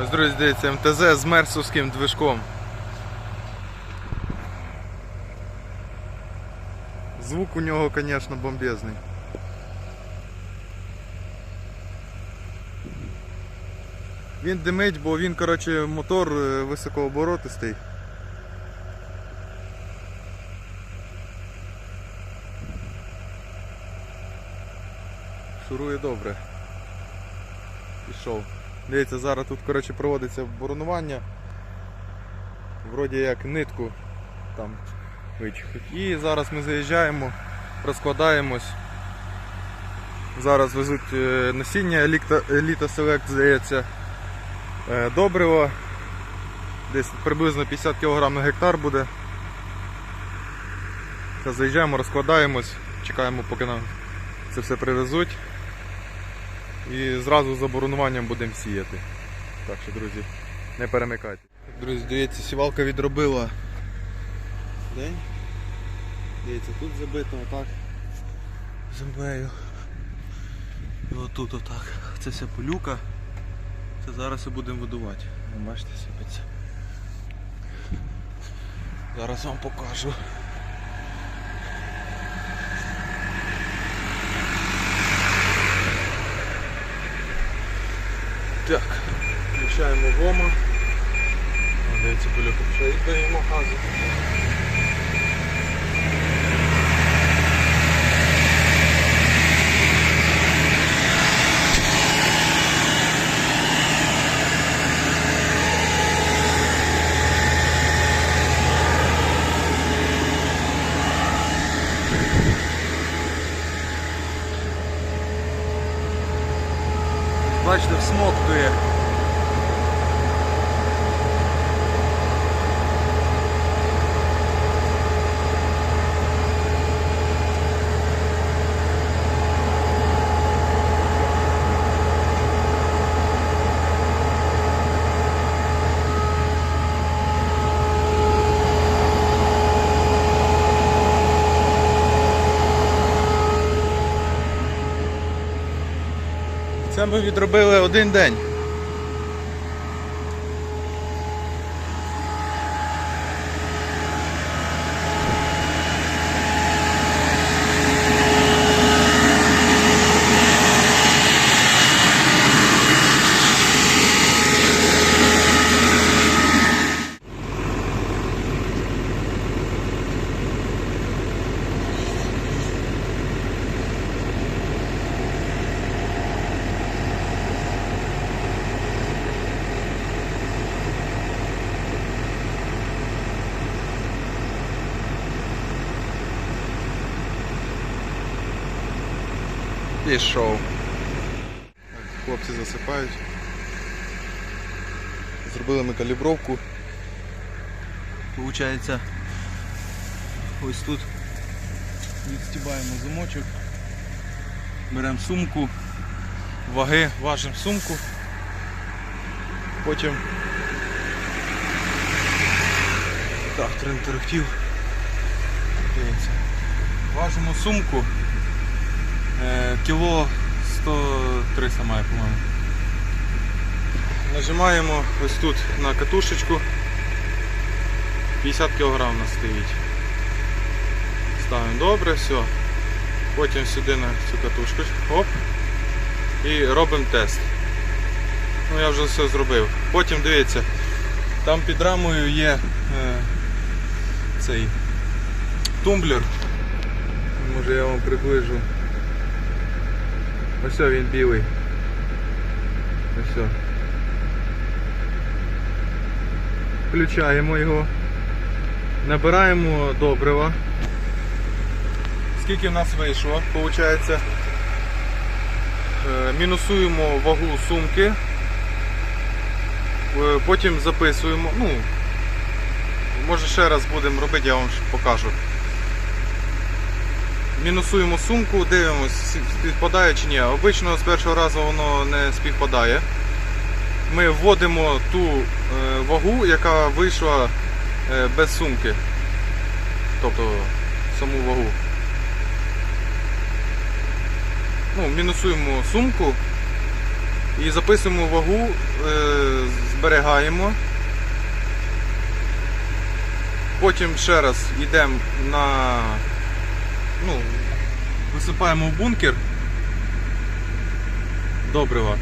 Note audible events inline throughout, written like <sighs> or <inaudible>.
Ось, друзі, дивіться, МТЗ з мерсовським движком. Звук у нього, звісно, бомбезний. Він димить, бо він, коротше, мотор е, високооборотистий. Шурує добре. Пішов. Дивіться, зараз тут коротше, проводиться боронування. Вроді як нитку там вичухать. І зараз ми заїжджаємо, розкладаємось. Зараз везуть е, насіння Еліта, Селект, здається, е, добриво. Десь приблизно 50 кг на гектар буде. Заїжджаємо, розкладаємось, чекаємо, поки нам це все привезуть. І зразу з заборонуванням будемо сіяти. Так що, друзі, не перемикайте. Друзі, дивіться, сівалка відробила день. Дивіться, тут забито отак землею. І отут отак. Це вся полюка. Це зараз і будемо видувати. Бачите, сипеться. Зараз вам покажу. Так, включаємо вома. Дивіться, полюка вже і даємо газу. Бачите, всмоктує. Це ми відробили один день. Пішов. Хлопці засипають. Зробили ми калібровку. Получається, ось тут відстібаємо замочок, беремо сумку, ваги, важимо сумку, потім трактор інтерактив. Дивіться. Важимо сумку. Е, Кіло 100-300 має, по-моєму. Нажимаємо ось тут на катушечку. 50 кг у нас стоїть. Ставимо добре, все. Потім сюди на цю катушку. Оп. І робимо тест. Ну я вже все зробив. Потім дивіться, там під рамою є е, цей тумблер. Може я вам приближу. Ось він білий. Ось. о. Включаємо його. Набираємо добрива. Скільки в нас вийшло, виходить? Е, Мінусуємо вагу сумки. Е, Потім записуємо. Ну, може ще раз будемо робити, я вам покажу. Мінусуємо сумку, дивимося, співпадає чи ні. Обично з першого разу воно не співпадає. Ми вводимо ту е, вагу, яка вийшла е, без сумки. Тобто саму вагу. Ну, мінусуємо сумку і записуємо вагу е, зберігаємо. Потім ще раз йдемо на. Ну, висипаємо в бункер добрива.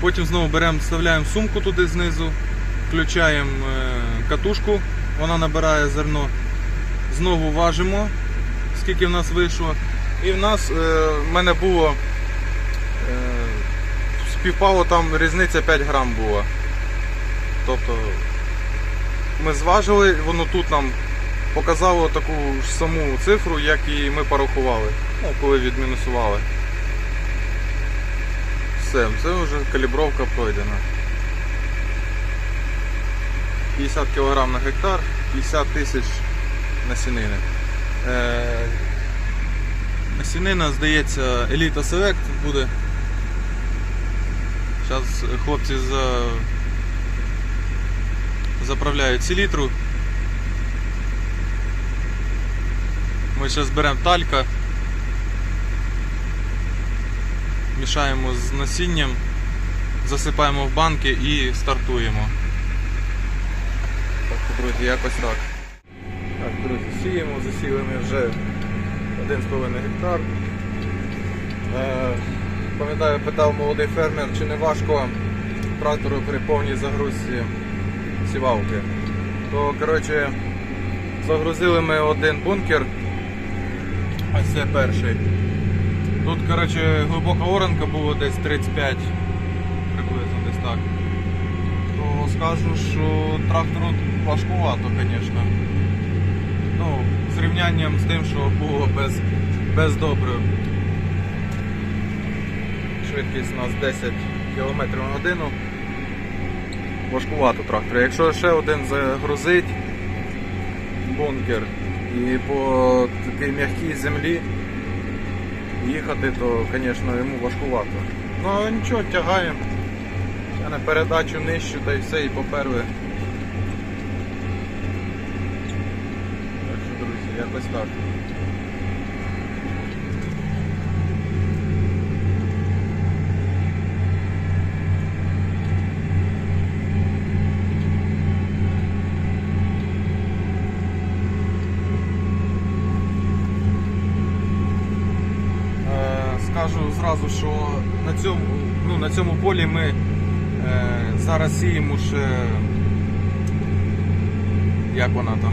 Потім знову беремо, вставляємо сумку туди знизу, включаємо е, катушку, вона набирає зерно. Знову важимо, скільки в нас вийшло. І в нас е, в мене було е, співпало там різниця 5 грам була. Тобто ми зважили, воно тут нам показало таку ж саму цифру, як і ми порахували, ну, коли відмінусували. Все, це вже калібровка пройдена. 50 кг на гектар, 50 тисяч насінини. Е, насінина, здається, Elite Select буде. Зараз хлопці за... заправляють селітру. Ми зараз беремо талька, мішаємо з насінням, засипаємо в банки і стартуємо. Так, друзі, якось так. Так, друзі, сіємо, засіли ми вже 1,5 гектар. Е, пам'ятаю, питав молодий фермер, чи не важко трактору при повній загрузці сівалки. То, коротше, загрузили ми один бункер. Ось це перший. Тут, коротше, глибока оранка було десь 35, приблизно десь так. То скажу, що трактору важкувато, звісно. Ну, з рівнянням з тим, що було без, без добрив. Швидкість у нас 10 км на годину. Важкувато трактор. Якщо ще один загрузить бункер і по такій м'якій землі їхати, то, звісно, йому важкувато. Ну нічого, тягаємо. Я на передачу нижчу та й все, і поперли. Так що, друзі, якось так. Е, Скажу зразу, що на цьому, ну, на цьому полі ми е, зараз сіємо ще як вона там.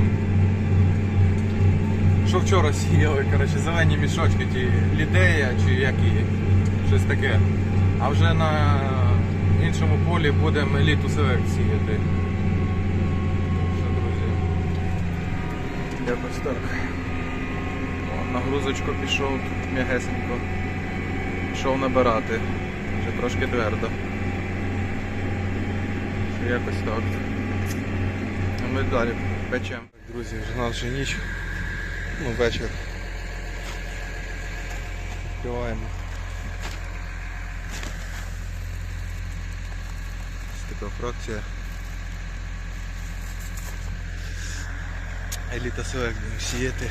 Що вчора сіяли, коротше, зелені мішочки, ті лідея чи які, щось таке. А вже на іншому полі будемо еліту селект сіяти. Що, друзі, якось так. О, Нагрузочку пішов тут м'ягесенько. Пішов набирати. Вже трошки твердо. Що якось так. А ми далі печемо. Друзі, вже нас вже ніч. Ну, вечір. Відкриваємо. Ось така фракція. Еліта селек будемо сіяти.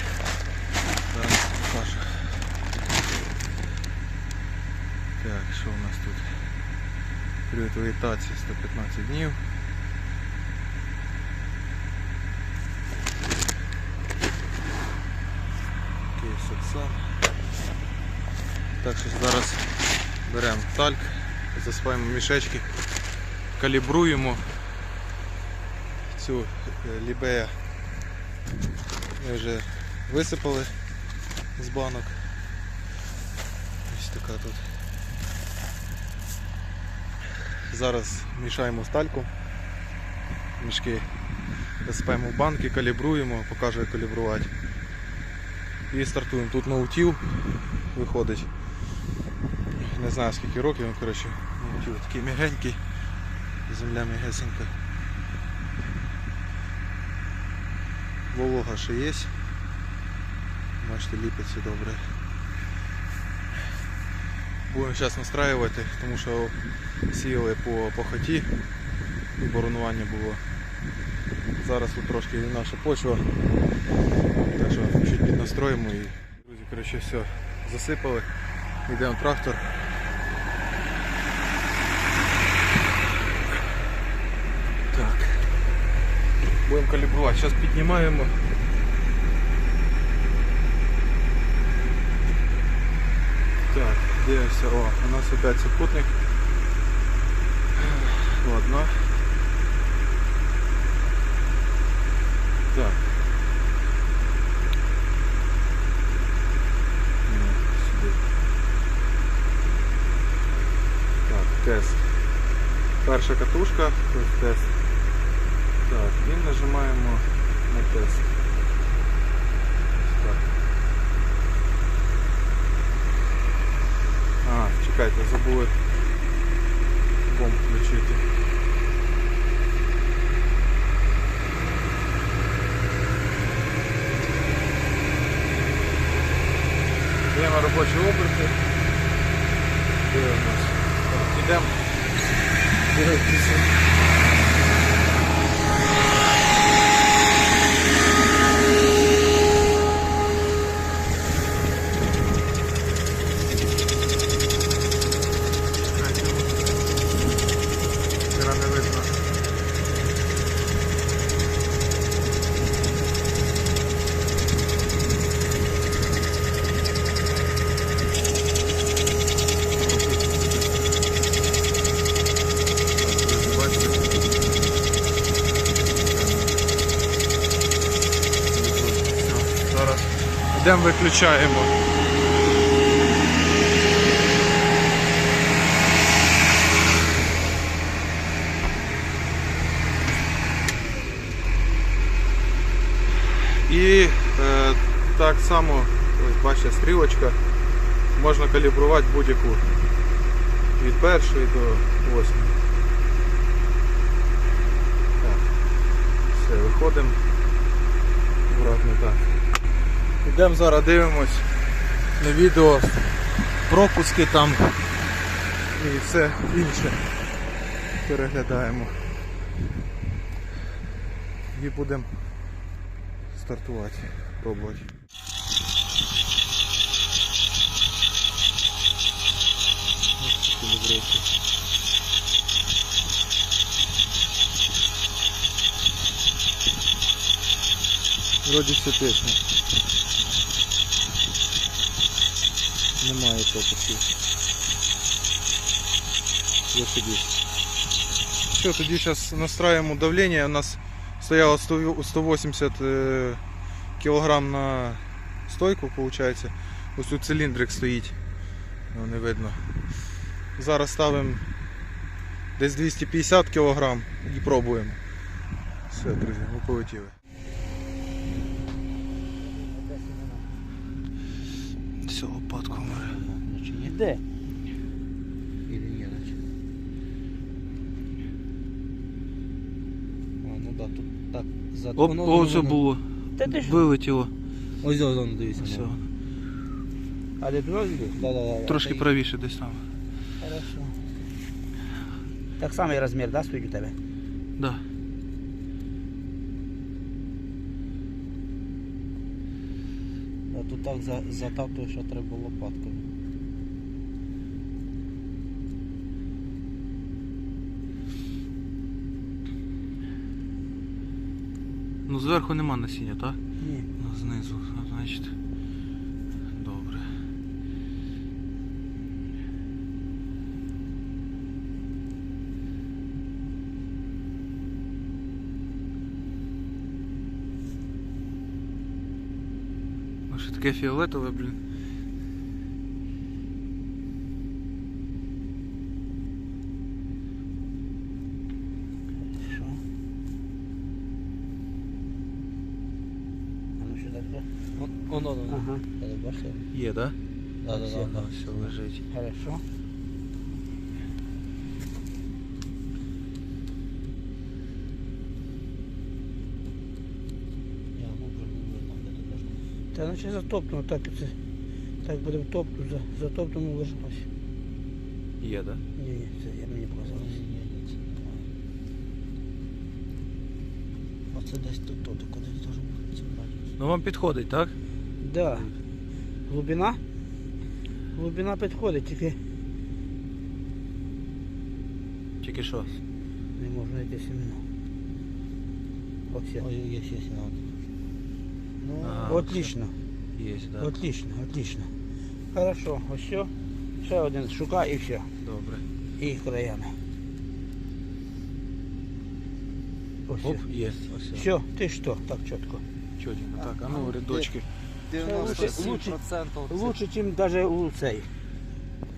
Зараз покажу. Так, що у нас тут? Період вегетації 115 днів. Такий саксан. Так що зараз беремо тальк, засипаємо мішечки, калібруємо цю е, лібея. Ми вже висипали з банок. Ось така тут. Зараз мішаємо стальку. Мішки засипаємо в банки, калібруємо, покажу як калібрувати. І стартуємо. Тут наутіл виходить. Не знаю скільки років, ну коротше, наутіл такий м'ягенький, земля м'ягесенька. Волога ще є. Бачите, ліпиться добре. Будемо зараз настраювати, тому що сіяли по, по хаті і боронування було. Зараз тут трошки наша почва. Так що чуть піднастроїмо і друзі, коротше, все, засипали. Йдемо трактор. Будемо калібрувати. Зараз піднімаємо. дивимося. О, у нас опять супутник. <sighs> Ладно. Так. Ні, сюди. Так, тест. Перша катушка, ось тест. Так, і нажимаємо на тест. Катя а забула бомб включити. рабочего. Йдемо виключаємо. І е, так само, ось бачите, стрілочка, можна калібрувати будь-яку від першої до восьмої. Так, все, виходимо. Обратно так. Йдемо зараз дивимось на відео пропуски там і все інше переглядаємо. І будемо стартувати, пробувати. Вроді все пісня. Немає тоді. Все, тоді зараз настраюємо давлення. У нас стояло 180 е, кг на стойку, виходить. Ось тут циліндрик стоїть. Ну, не видно. Зараз ставимо десь 250 кг і пробуємо. Все, друзі, ми полетіли. Все, лопатку море. Значить, ніде. Или ні, значить. А, ну да, тут так за Оп, воно- о, воно- це було. Та ти що? Вилетіло. Ось ось воно дивися. Все. ну. А де друзі? Да, да, да. Трошки Та й- правіше десь там. Хорошо. Так самий розмір, да, стоїть у тебе? Да. А тут так за, затаптує, що треба лопаткою. Ну зверху нема насіння, так? Ні. Ну, знизу, значить. Добре. Ну, що таке фіолетове, блін. Оно? Воно, воно. Ага. Є? Да, да, да, да. Все лежить. Хорошо. Я глубже глубже там де ти кажеш. Та наче затоптано, так це. Так буде втоптано, за, затоптано лежалось. Є, так? Ні, ні, це я мені показалось. Ні, ні, ні, це немає. Оце десь тут, тут, куди теж. Ну вам підходить, так? Да. Глубина? Глубина підходить, тільки Тільки що? не можна знайти сім'ю. Ось є. Ой, є, є. Ну, Ага. Отлично, є, да. отлично, отлично. Хорошо, ось все. Ще один шукай і все. Добре. І краями. Ось Оп, все. є. Ось. Все, ти що, так чітко. Чотенько. Так, а ну рядочки. 97% Лучше, чим даже у цей.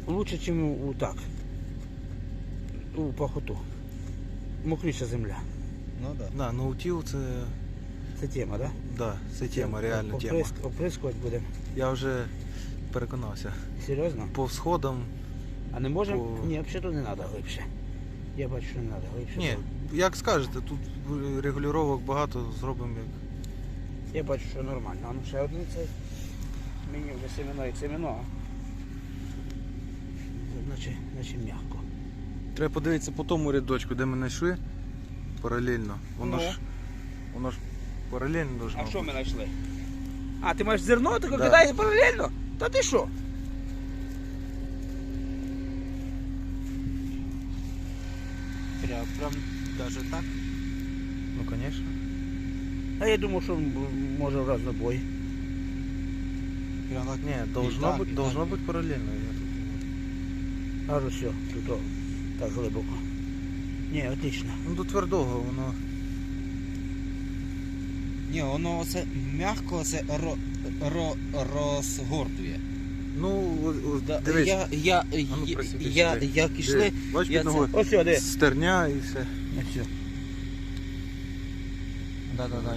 Лучше, чим у, так. У пахоту. Мокріша земля. Ну да. Да, ноутіл це, Це тема, так? да, це тема, реально тема. Оприск, оприскувати будемо. Я вже переконався. Серйозно? По сходам, А не можемо? По- Ні, взагалі не треба глибше. Я бачу, що не треба глибше. ні, як скажете, тут регулювання багато зробимо як. Я бачу, що нормально. А ну ще один цей. Мені вже семено як семено. а? Наче, наче м'яко. Треба подивитися по тому рядочку, де ми знайшли. Паралельно. Воно Ну. ж. Воно ж паралельно должно. А що ми знайшли? А, ти маєш зерно, ти Да. кидаєш паралельно? Та ти що? Прям, прям даже так. Ну, звісно. А я думав, що м, може в разнобой. Прям так. Ні, должно так, бути, должно так. бути паралельно. Я тут- Аж все, тут так глибоко. Ні, отлично. Ну до твердого воно. Ні, воно оце м'яко це ро, ро, розгортує. Ну, о- о, Да, дивись. я, я, ну, я, я, сюди. як ішли, Диви, я під це- ногою Ось сюди. стерня і все. Ось все. Да, да, да.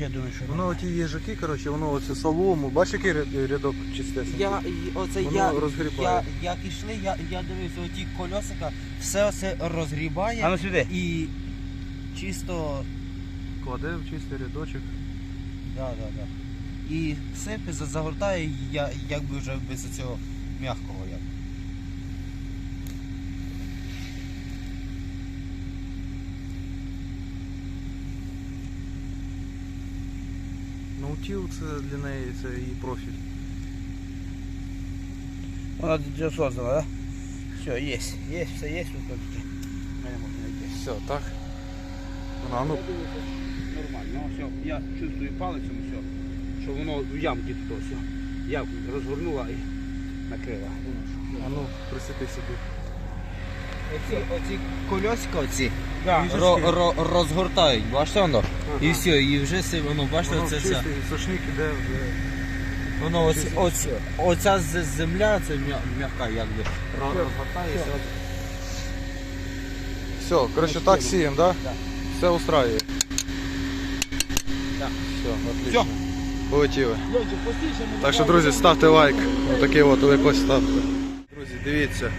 Я думаю, що Воно оті їжаки, коротше, воно оце солому. Бач, який ряд- рядок чистесенький? Я, і- оце Воно я, розгрібає. я, як ішли, я, я дивився, оті кольосика, все це розгрібає А ну сюди. і чисто, Кладе в чистий рядочок. да, да, да. І сипе, за- загортає, я, якби вже без цього м'якого як. Наутіл це для неї це її профіль. Вона все создала, да? Все, есть. Есть, все есть. Тут. Все, так. Вона, ну, Я думаю, що Нормально, ну, все. Я чувствую палицем, все, що воно в ямки тут все. Ямку розгорнула і накрила. А ну, присипи собі. Оці, оці кольосика оці Да. Ро, ро, розгортають, бачите воно? Ага. І все, і вже си, воно, бачите, Воно оце все. сошник іде вже. Воно оці, оці, оця земля, це м'яка якби. ро- Розгортається. Все. Все, коротше, так сіємо, да? Да. Все устраює. Все, отлично. Полетіли. Так що, друзі, ставте лайк. Отакий от лайкос ставте. Друзі, дивіться.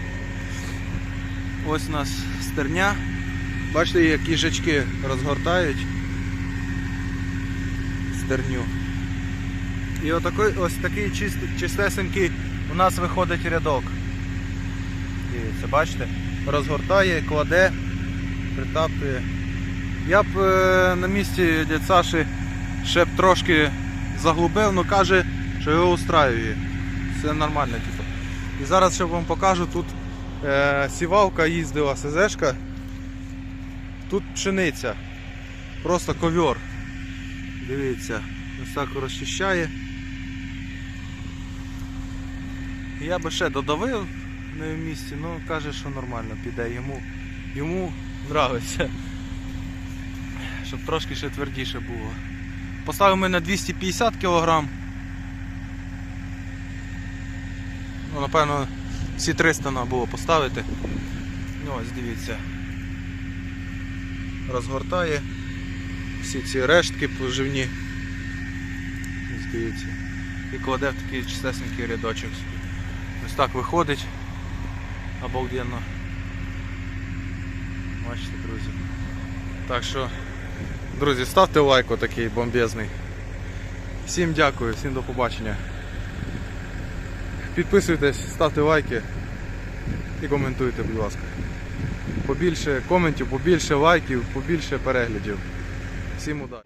Ось у нас стерня. Бачите, як їжачки розгортають стерню. І отакий, ось такий чист, чистесенький у нас виходить рядок. Дивіться, бачите? Розгортає, кладе, притаптує. Я б е, на місці дядь Саші ще б трошки заглубив, але каже, що його устраює. Все нормально, типу. І зараз ще вам покажу, тут е, сівалка їздила, СЗшка. Тут пшениця. Просто ковьор. Дивіться, ось так розчищає. Я би ще додавив на місці, ну каже, що нормально піде. Йому, йому нравиться. Щоб трошки ще твердіше було. Поставив ми на 250 кг. Ну, напевно, всі 300 треба було поставити. Ну, ось дивіться. Розгортає всі ці рештки поживні. Ось дивіться. І кладе в такий чистесенький рядочок. Ось так виходить. Обалденно. Бачите, друзі. Так що, друзі, ставте лайк отакий бомбезний. Всім дякую, всім до побачення. Підписуйтесь, ставте лайки і коментуйте, будь ласка. Побільше коментів, побільше лайків, побільше переглядів. Всім удачі!